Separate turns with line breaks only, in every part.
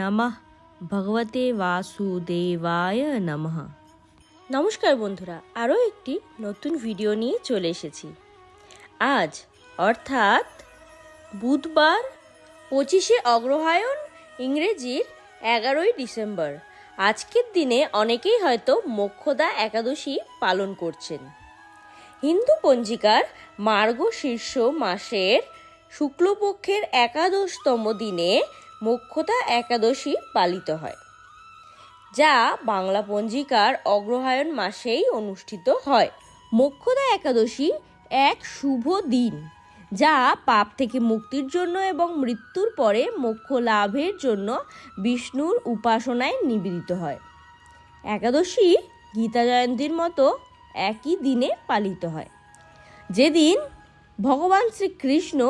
নমঃ ভগবতে বাসুদেবায় নমঃ। নমস্কার বন্ধুরা, আরও একটি নতুন ভিডিও নিয়ে চলে এসেছি। আজ, অর্থাৎ বুধবার, পঁচিশে অগ্রহায়ণ, ইংরেজির এগারোই ডিসেম্বর। আজকের দিনে অনেকেই হয়তো মোক্ষদা একাদশী পালন করছেন। হিন্দু পঞ্জিকার মার্গ শীর্ষ মাসের শুক্লপক্ষের একাদশতম দিনে মোক্ষদা একাদশী পালিত হয়, যা বাংলা পঞ্জিকার অগ্রহায়ণ মাসেই অনুষ্ঠিত হয়। মোক্ষদা একাদশী এক শুভ দিন, যা পাপ থেকে মুক্তির জন্য এবং মৃত্যুর পরে মোক্ষ লাভের জন্য বিষ্ণুর উপাসনায় নিবেদিত হয়। একাদশী গীতা জয়ন্তীর মতো একই দিনে পালিত হয়। যেদিন ভগবান শ্রীকৃষ্ণ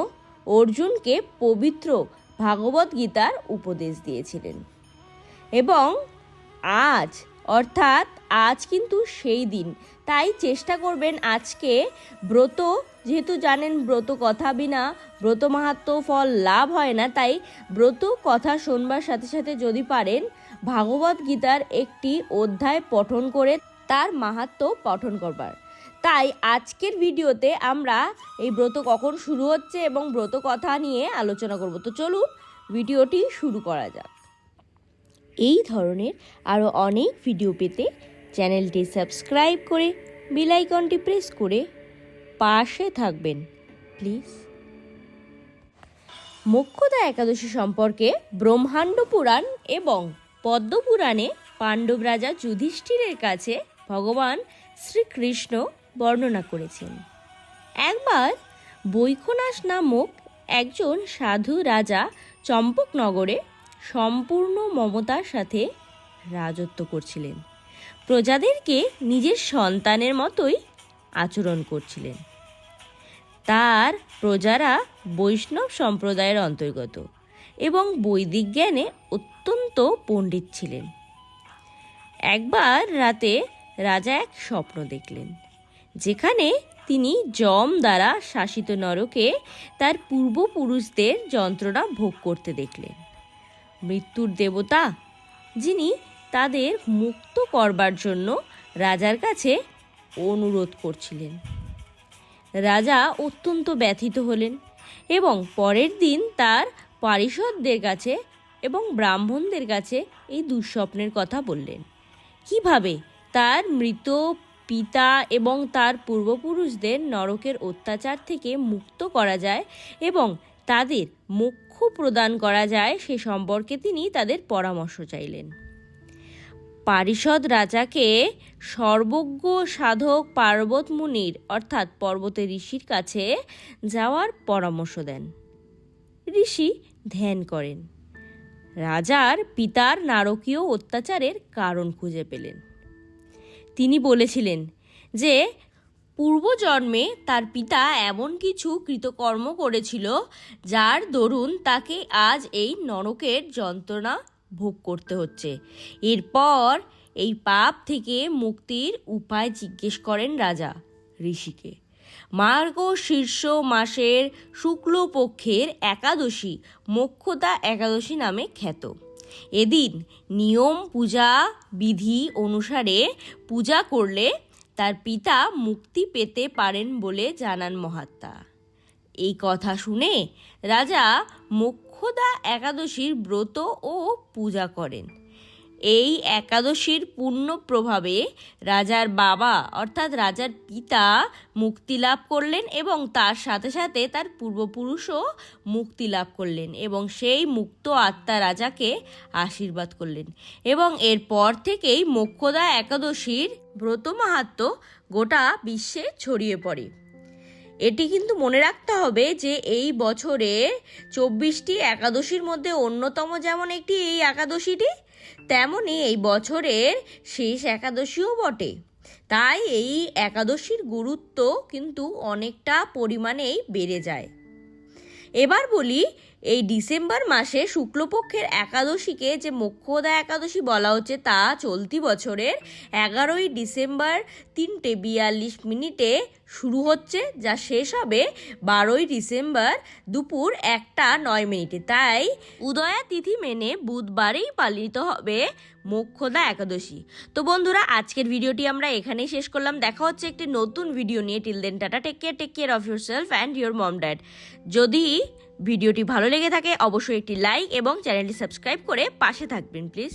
অর্জুনকে পবিত্র ভাগবত গীতার উপদেশ দিয়েছিলেন। এবং আজ, অর্থাৎ আজ কিন্তু সেই দিন, তাই চেষ্টা করবেন আজকে ব্রত, যেহেতু জানেন ব্রত কথা বিনা ব্রত মাহাত্ম ফল লাভ হয় না, তাই ব্রত কথা শোনবার সাথে সাথে যদি পারেন ভাগবত গীতার একটি অধ্যায় পঠন করে তার মাহাত্ম পঠন করবার। তাই আজকের ভিডিওতে আমরা এই ব্রত কখন শুরু হচ্ছে এবং ব্রত কথা নিয়ে আলোচনা করব। তো চলুন ভিডিওটি শুরু করা যাক। এই ধরনের আরও অনেক ভিডিও পেতে চ্যানেলটি সাবস্ক্রাইব করে বেল আইকনটি প্রেস করে পাশে থাকবেন, প্লিজ। মোক্ষদা একাদশী সম্পর্কে ব্রহ্মাণ্ড পুরাণ এবং পদ্মপুরাণে পাণ্ডব রাজা যুধিষ্ঠিরের কাছে ভগবান শ্রীকৃষ্ণ বর্ণনা করেছেন। একবার বৈখনাস নামক একজন সাধু রাজা চম্পকনগরে সম্পূর্ণ মমতার সাথে রাজত্ব করছিলেন। প্রজাদেরকে নিজের সন্তানের মতোই আচরণ করছিলেন। তার প্রজারা বৈষ্ণব সম্প্রদায়ের অন্তর্গত এবং বৈদিক জ্ঞানে অত্যন্ত পণ্ডিত ছিলেন। একবার রাতে রাজা এক স্বপ্ন দেখলেন। যেখানে তিনি যম দ্বারা শাসিত নরকে তার পূর্বপুরুষদের যন্ত্রণা ভোগ করতে দেখলেন। মৃত্যুর দেবতা, যিনি তাদের মুক্ত করবার জন্য রাজার কাছে অনুরোধ করছিলেন। রাজা অত্যন্ত ব্যথিত হলেন এবং পরের দিন তার পারিষদদের কাছে এবং ব্রাহ্মণদের কাছে এই দুঃস্বপ্নের কথা বললেন। কীভাবে তার মৃত পিতা এবং তার পূর্বপুরুষদের নরকের অত্যাচার থেকে মুক্ত করা যায় এবং তাদের মোক্ষ প্রদান করা যায়, সে সম্পর্কে তিনি তাদের পরামর্শ চাইলেন। পারিষদ রাজাকে সর্বজ্ঞ সাধক পার্বত মুনির, অর্থাৎ পর্বতের ঋষির কাছে যাওয়ার পরামর্শ দেন। ঋষি ধ্যান করেন। রাজার পিতার নারকীয় অত্যাচারের কারণ খুঁজে পেলেন। তিনি বলেছিলেন যে, পূর্বজন্মে তার পিতা এমন কিছু কৃতকর্ম করেছিল, যার দরুন তাকে আজ এই নরকের যন্ত্রণা ভোগ করতে হচ্ছে। এরপর এই পাপ থেকে মুক্তির উপায় জিজ্ঞেস করেন রাজা ঋষিকে। মার্গ শীর্ষ মাসের শুক্লপক্ষের একাদশী মোক্ষতা একাদশী নামে খ্যাত। এদিন নিয়ম, পূজা, বিধি অনুসারে পূজা করলে তার পিতা মুক্তি পেতে পারেন বলে জানান মহাত্মা। এই কথা শুনে রাজা মোক্ষদা একাদশীর ব্রত ও পূজা করেন। এই একাদশীর পূর্ণ প্রভাবে রাজার বাবা, অর্থাৎ রাজার পিতা, মুক্তি লাভ করলেন এবং তার সাথে সাথে তার পূর্বপুরুষও মুক্তি লাভ করলেন এবং সেই মুক্ত আত্মা রাজাকে আশীর্বাদ করলেন। এবং এরপর থেকেই মোক্ষদা একাদশীর ব্রত মাহাত্ম গোটা বিশ্বে ছড়িয়ে পড়ে। এটি কিন্তু মনে রাখতে হবে যে এই বছরে চব্বিশটি একাদশীর মধ্যে অন্যতম যেমন একটি এই একাদশীটি তেমনই এই বছরের শেষ একাদশীও বটে। তাই এই একাদশীর গুরুত্ব কিন্তু অনেকটা পরিমাণেই বেড়ে যায়। এবার বলি এই ডিসেম্বর মাসে শুক্লপক্ষের একাদশীকে যে মোক্ষদা একাদশী বলা হচ্ছে তা চলতি বছরের এগারোই ডিসেম্বর তিনটে বিয়াল্লিশ মিনিটে শুরু হচ্ছে, যা শেষ হবে বারোই ডিসেম্বর দুপুর একটা নয় মিনিটে। তাই উদয়া তিথি মেনে বুধবারেই পালিত হবে মোক্ষদা একাদশী। তো বন্ধুরা, আজকের ভিডিওটি আমরা এখানেই শেষ করলাম। দেখা হচ্ছে একটি নতুন ভিডিও নিয়ে। Till then tata take care take care of yourself and your mom dad যদি ভিডিওটি ভালো লেগে থাকে অবশ্যই একটি লাইক এবং চ্যানেলটি সাবস্ক্রাইব করে পাশে থাকবেন প্লিজ।